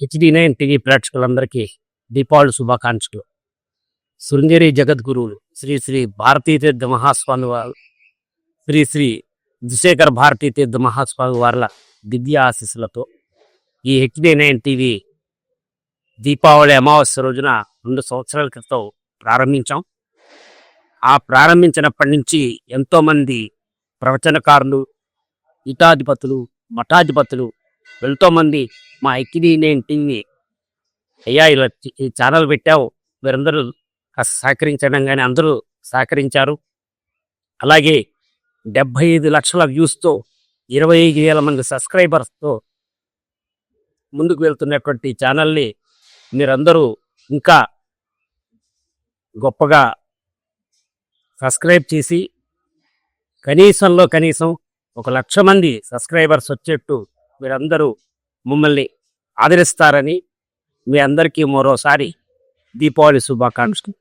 HD nine TV ప్రేక్షకులందరికీ దీపావళి శుభాకాంక్షలు. శృంగేరి జగద్గురువులు శ్రీ శ్రీ భారతీతీర్థ మహాస్వామి వారు శ్రీ శ్రీ దుశేఖర్ భారతీతీర్థ మహాస్వామి వార్ల దివ్య ఆశీస్సులతో ఈ హెచ్డి నైన్ టీవీ దీపావళి అమావాస్య రోజున రెండు సంవత్సరాల క్రితం ప్రారంభించాం. ఆ ప్రారంభించినప్పటి నుంచి ఎంతోమంది ప్రవచనకారులు పీఠాధిపతులు మఠాధిపతులు ఎంతోమంది మా ఎక్కిది నేను టీవీ అయ్యా ఇలా ఈ ఛానల్ పెట్టావు. మీరందరూ సహకరించడం కానీ అందరూ సహకరించారు. అలాగే డెబ్బై ఐదు లక్షల వ్యూస్తో ఇరవై ఐదు వేల మంది సబ్స్క్రైబర్స్తో ముందుకు వెళ్తున్నటువంటి ఛానల్ని మీరందరూ ఇంకా గొప్పగా సబ్స్క్రైబ్ చేసి కనీసంలో కనీసం ఒక లక్ష మంది సబ్స్క్రైబర్స్ వచ్చేట్టు మీరందరూ మమ్మల్ని ఆదరిస్తారని మీ అందరికీ మరోసారి దీపావళి శుభాకాంక్షలు.